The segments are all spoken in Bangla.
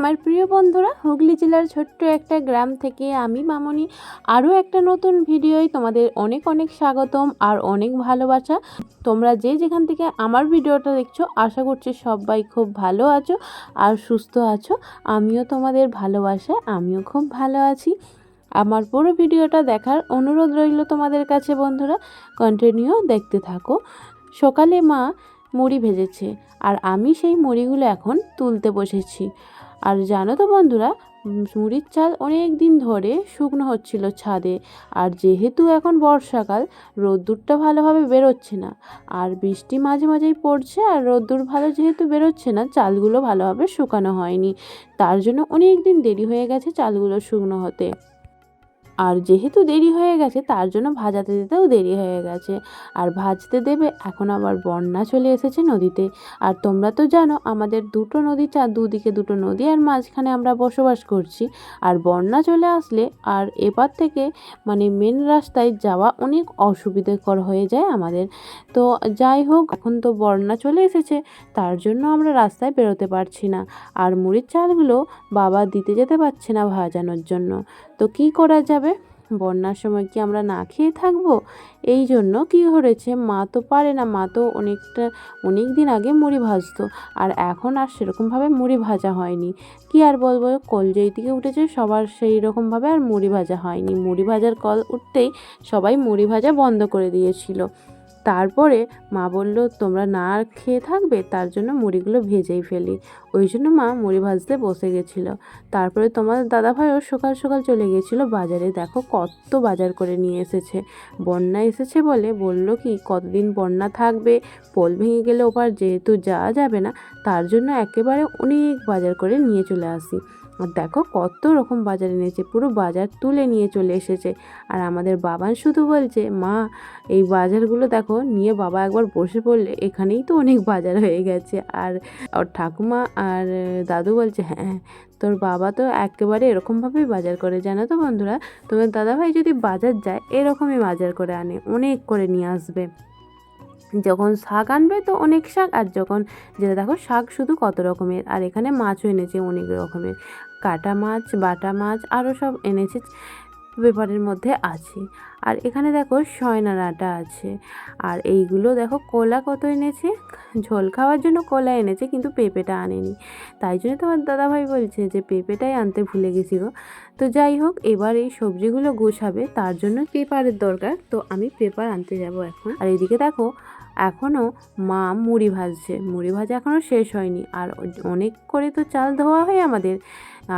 আমার প্রিয় বন্ধুরা, হুগলি জেলার ছোট্ট একটা গ্রাম থেকে আমি মামনি। আরও একটা নতুন ভিডিওয় তোমাদের অনেক অনেক স্বাগতম আর অনেক ভালোবাসা। তোমরা যে যেখান থেকে আমার ভিডিওটা দেখছ, আশা করছি সবাই খুব ভালো আছো আর সুস্থ আছো। আমিও তোমাদের ভালোবাসায়, আমিও খুব ভালো আছি। আমার পুরো ভিডিওটা দেখার অনুরোধ রইল তোমাদের কাছে বন্ধুরা কন্টিনিউ দেখতে থাকো। সকালে মা মুড়ি ভেজেছে আর আমি সেই মুড়িগুলো এখন তুলতে বসেছি। আর জানো তো বন্ধুরা, মুড়ির চাল অনেক দিন ধরে শুকনো হচ্ছিল ছাদে, আর যেহেতু এখন বর্ষাকাল, রোদ্দুরটা ভালোভাবে বেরোচ্ছে না। আর বৃষ্টি মাঝে মাঝেই পড়ছে, আর রোদ্দুর ভালো যেহেতু বেরোচ্ছে না, চালগুলো ভালোভাবে শুকানো হয়নি। তার জন্য অনেক দিন দেরি হয়ে গেছে চালগুলো শুকনো হতে। আর যেহেতু দেরি হয়ে গেছে, তার জন্য ভাজাতে দিতেও দেরি হয়ে গেছে। আর ভাজতে দেবে, এখন আবার বন্যা চলে এসেছে নদীতে। আর তোমরা তো জানো, আমাদের দুটো নদী চা, দুদিকে দুটো নদী আর মাঝখানে আমরা বসবাস করছি। আর বন্যা চলে আসলে, আর এপার থেকে মানে মেন রাস্তায় যাওয়া অনেক অসুবিধাকর হয়ে যায় আমাদের। তো যাই হোক, এখন তো বন্যা চলে এসেছে, তার জন্য আমরা রাস্তায় বেরোতে পারছি না। আর মুড়ির চালগুলো বাবা দিতে যেতে পারছে না ভাজানোর জন্য। তো কি করা যাবে? বন্যার সময় কি আমরা না খেয়ে থাকব? এই জন্য কি হয়েছে? মা তো পারে না। মা তো অনেকটা, অনেক দিন আগে মুড়ি ভাজতো আর এখন আর সেরকমভাবে মুড়ি ভাজা হয়নি। কি আর বলব? কল যেই দিকে উঠেছে সবার সেই রকমভাবে আর মুড়ি ভাজা হয়নি। মুড়ি ভাজার কল উঠতেই সবাই মুড়ি ভাজা বন্ধ করে দিয়েছিল। তারপরে মা বলল, তোমরা না খেয়ে থাকবে, তার জন্য মুড়িগুলো ভেজেই ফেলি। ওই জন্য মা মুড়ি ভাজতে বসে গেছিল। তারপরে তোমার দাদাভাইও সকাল সকাল চলে গেছিল বাজারে। দেখো কত বাজার করে নিয়ে এসেছে। বন্যা এসেছে বলে বলল কি, কতদিন বন্যা থাকবে, পোল ভেঙে গেলে ওপার যেহেতু যাওয়া যাবে না, তার জন্য একেবারে অনেক বাজার করে নিয়ে চলে আসি। আর দেখো কত রকম বাজার এনেছে, পুরো বাজার তুলে নিয়ে চলে এসেছে। আর আমাদের বাবান শুধু বলছে, মা, এই বাজারগুলো দেখো নিয়ে বাবা একবার বসে পড়লে এখানেই তো অনেক বাজার হয়ে গেছে। আর ওর ঠাকুমা আর দাদু বলছে হ্যাঁ তোর বাবা তো একেবারে এরকমভাবেই বাজার করে, জানো তো বন্ধুরা? তোমার দাদাভাই যদি বাজার যায়, এরকমই বাজার করে আনে, অনেক করে নিয়ে আসবে। যখন শাক আনবে তো অনেক শাক, আর যখন, যেটা দেখো, শাক শুধু কত রকমের, আর এখানে মাছও এনেছে অনেক রকমের। কাটা মাছ, বাটা মাছ, আরও সব এনেছে। পেপারের মধ্যে আছে। আর এখানে দেখো সয়না ডাঁটা আছে। আর এইগুলো দেখো কোলা কত এনেছে? ঝোল খাওয়ার জন্য কোলা এনেছে কিন্তু পেঁপেটা আনেনি। তাই জন্য তোমার দাদাভাই বলছে যে পেঁপেটাই আনতে ভুলে গেছি গো। তো যাই হোক, এবার এই সবজিগুলো গোছাবে, তার জন্য পেপারের দরকার। তো আমি পেপার আনতে যাব এখন। আর এদিকে দেখো এখনও মা মুড়ি ভাজছে। মুড়ি ভাজা এখনও শেষ হয়নি। আর অনেক করে তো চাল ধোয়া হয় আমাদের,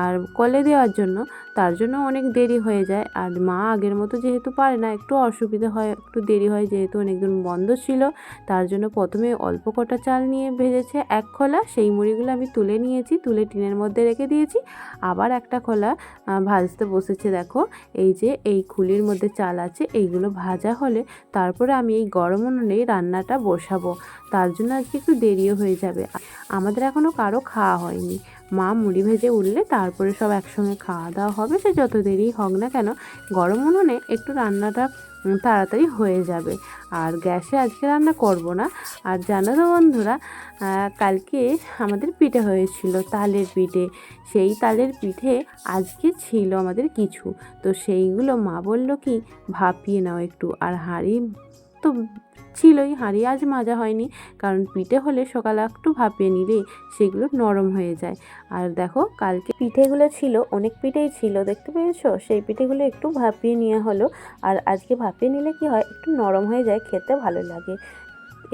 আর কলে দেওয়ার জন্য। তার জন্য অনেক দেরি হয়ে যায়। আর মা আগের মতো যেহেতু পারে না, একটু অসুবিধা হয়, একটু দেরি হয় যেহেতু অনেকদিন বন্ধ ছিল। তার জন্য প্রথমে অল্প কটা চাল নিয়ে ভেজেছে। এক খোলা, সেই মুড়িগুলো আমি তুলে নিয়েছি, তুলে টিনের মধ্যে রেখে দিয়েছি। আবার একটা খোলা ভাজতে বসেছে দেখো। এই যে, এই খুলির মধ্যে চাল আছে, এইগুলো ভাজা হলে তারপরে আমি এই গরম উনুনেই রান্নাটা বসাবো। তার জন্য আজকে একটু দেরিও হয়ে যাবে। আমাদের এখনও কারও খাওয়া হয়নি। মা মুড়ি ভেজে উঠলে তারপরে সব একসঙ্গে খাওয়া দাওয়া হবে। সে যত দেরি হোক না কেন, গরম উনুনে একটু রান্নাটা তাড়াতাড়ি হয়ে যাবে। আর গ্যাসে আজকে রান্না করব না। আর জানো তো বন্ধুরা কালকে আমাদের পিঠে হয়েছিল তালের পিঠে। সেই তালের পিঠে আজকে ছিল আমাদের কিছু। তো সেইগুলো মা বলল কি, ভাপিয়ে নাও একটু। আর হাঁড়ি তো ছিলই, হাঁড়ি আজ মাজা হয়নি। কারণ পিঠে হলে সকালে একটু ভাপিয়ে নিলে সেগুলো নরম হয়ে যায়। আর দেখো, কালকে পিঠেগুলো ছিল, অনেক পিঠেই ছিল, দেখতে পেয়েছ? সেই পিঠেগুলো একটু ভাপিয়ে নেওয়া হলো। আর আজকে ভাপিয়ে নিলে কি হয়, একটু নরম হয়ে যায়, খেতে ভালো লাগে।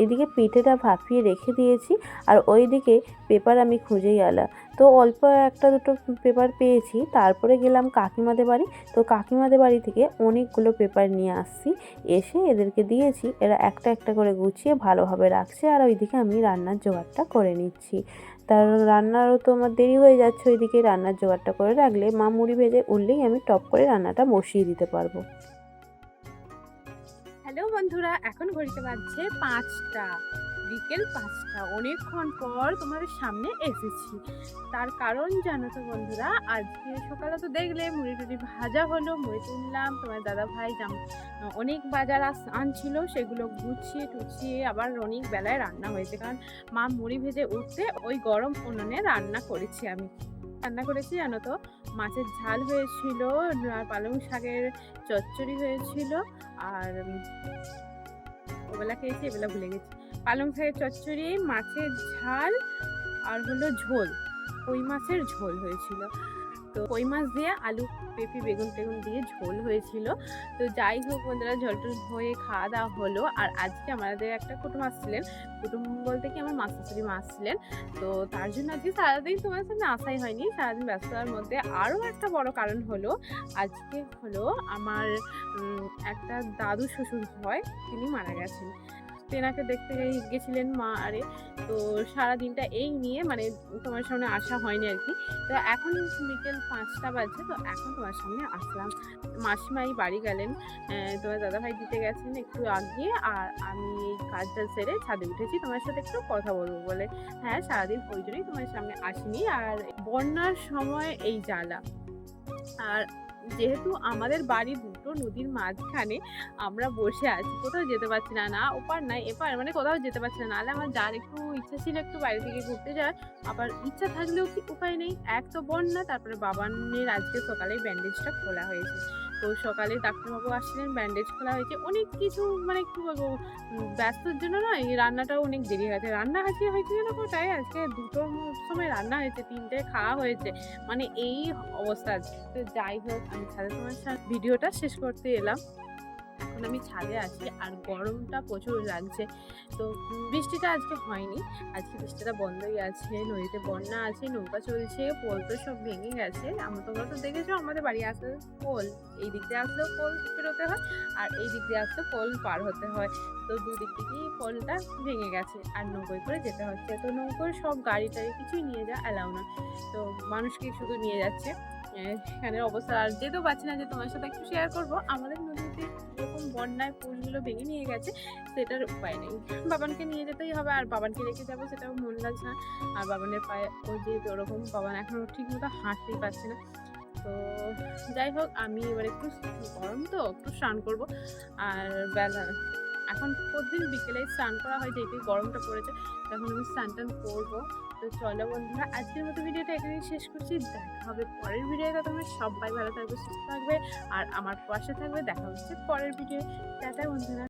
এদিকে পিঠেটা ভাপিয়ে রেখে দিয়েছি আর ওই দিকে পেপার আমি খুঁজে গেলাম। তো অল্প একটা দুটো পেপার পেয়েছি, তারপরে গেলাম কাকিমাদের বাড়ি। তো কাকিমাদের বাড়ি থেকে অনেকগুলো পেপার নিয়ে আসছি, এসে এদেরকে দিয়েছি। এরা একটা একটা করে গুছিয়ে ভালোভাবে রাখছে আর ওইদিকে আমি রান্নার জোগাড়টা করে নিচ্ছি। তার রান্নারও তো আমার দেরি হয়ে যাচ্ছে, ওইদিকে রান্নার জোগাড়টা করে রাখলে মা মুড়ি ভেজে উঠলেই আমি টপ করে রান্নাটা বসিয়ে দিতে পারব। হ্যালো বন্ধুরা, এখন ঘড়িতে বাজছে পাঁচটা, বিকেল পাঁচটা। অনেকক্ষণ পর তোমাদের সামনে এসেছি। তার কারণ জানো তো বন্ধুরা, আজকে সকালে তো দেখলে মুড়ি টুড়ি ভাজা হলো, মুড়ি তুললাম তোমার দাদা ভাই জাম অনেক বাজার আনছিল, সেগুলো গুছিয়ে টুছিয়ে আবার অনেক বেলায় রান্না হয়েছে। কারণ মা মুড়ি ভেজে উঠতে ওই গরম উনুনে রান্না করেছি আমি। রান্না করেছি জানো তো? মাছের ঝাল হয়েছিল, আর পালং শাকের চচ্চড়ি হয়েছিল, আর ওবেলা খেয়েছি, এবেলা ভুলে গেছি। পালং শাকের চচ্চড়ি, মাছের ঝাল, আর হলো ঝোল। ওই মাছের ঝোল হয়েছিল। তো কই মাছ দিয়ে আলু পেঁপে বেগুন টেগুন দিয়ে ঝোল হয়েছিল। তো যাই হোক বন্ধুরা, ঝোল টোল হয়ে খাওয়া দাওয়া হলো। আর আজকে আমাদের একটা কুটুম আসছিলেন। কুটুম বলতে কি আমার মাছ শাশুড়ি মা আসছিলেন। তো তার জন্য আজকে সারাদিন তোমার সামনে আসাই হয়নি। সারাদিন ব্যস্ততার মধ্যে আরও একটা বড় কারণ হলো, আজকে হলো আমার একটা দাদু শ্বশুর হয়, তিনি মারা গেছেন। তেনাকে দেখতে গেছিলেন মা আরে। তো সারা দিনটা এই নিয়ে মানে তোমার সামনে আসা হয়নি আর কি। তো এখন বিকেল পাঁচটা বাজে, তো এখন তোমার সামনে আসলাম। মাসিমাই বাড়ি গেলেন তোমার দাদাভাই দিতে গেছেন একটু আগে, আর আমি এই কাজটা সেরে ছাদে উঠেছি। তোমার সাথে একটু কথা বলব বলে। হ্যাঁ সারাদিন ওই জন্যই তোমার সামনে আসিনি। আর বন্যার সময় এই জ্বালা। আর যেহেতু আমাদের বাড়ি দুটো নদীর মাঝখানে আমরা বসে আছি। কোথাও যেতে পারছি না না ওপার নাই, এপার মানে কোথাও যেতে পারছি না। নাহলে আমার যার একটু ইচ্ছা ছিল একটু বাইরে থেকে ঘুরতে যাওয়ার, আবার ইচ্ছা থাকলেও কি উপায় নেই? এক তো বন্যা, তারপরে বাবানের আজকে সকালে ব্যান্ডেজটা খোলা হয়েছে। তো সকালে ডাক্তারবাবু আসছিলেন ব্যান্ডেজ খোলা হয়েছে। অনেক কিছু মানে কি বলব ব্যস্তর জন্য না এই রান্নাটাও অনেক দেরি হয়েছে রান্না আজকে হয়েছে যেন কোটায় আজকে দুটো সময় রান্না হয়েছে, তিনটে খাওয়া হয়েছে। মানে এই অবস্থা আছে তো যাই হোক, আমি সাথে তোমার ভিডিওটা শেষ করতে এলাম। এখন আমি ছাদে আছি আর গরমটা প্রচুর লাগছে। তো বৃষ্টিটা আজকে হয়নি। আজকে বৃষ্টিটা বন্ধই আছে, নদীতে বন্যা আছে, নৌকা চলছে, পোল তো সব ভেঙে গেছে। আমরা তোমরা তো দেখেছ আমাদের বাড়ি আসলে পোল, এই দিক দিয়ে আসলেও পোল পেরোতে হয় আর এই দিক দিয়ে আসলে পোল পার হতে হয়। তো দুদিক থেকেই পোলটা ভেঙে গেছে আর নৌকোয় করে যেতে হচ্ছে। তো নৌকোর সব গাড়ি টাড়ি কিছুই নিয়ে যাওয়া অ্যালাউ না। তো মানুষকে শুধু নিয়ে যাচ্ছে। এখানের অবস্থা আর যেতেও পারছি না যে তোমার সাথে একটু শেয়ার করব। আমাদের বন্যায় ফুলগুলো ভেঙে নিয়ে গেছে, সেটার উপায় নেই। বাবানকে নিয়ে যেতেই হবে, আর বাবানকে রেখে যাব সেটাও মন লাগছে না আর বাবানের পায়ে ওই যে ওরকম বাবান এখনও ঠিক মতো হাঁটতেই পারছে না। তো যাই হোক, আমি এবার একটু গরম তো, একটু স্নান করব। আর বেলা এখন প্রতিদিন বিকেলে স্নান করা হয় যেহেতু গরমটা পড়েছে, তখন আমি স্নান টান করব। তো চলো বন্ধুরা, আজকের মতো ভিডিওটা এখানেই শেষ করছি। দেখা হবে পরের ভিডিওতে। তোমরা সবাই ভালো থাকবে, সুস্থ থাকবে, আর আমার পাশে থাকবে। দেখা হচ্ছে পরের ভিডিও টাটা বন্ধুরা।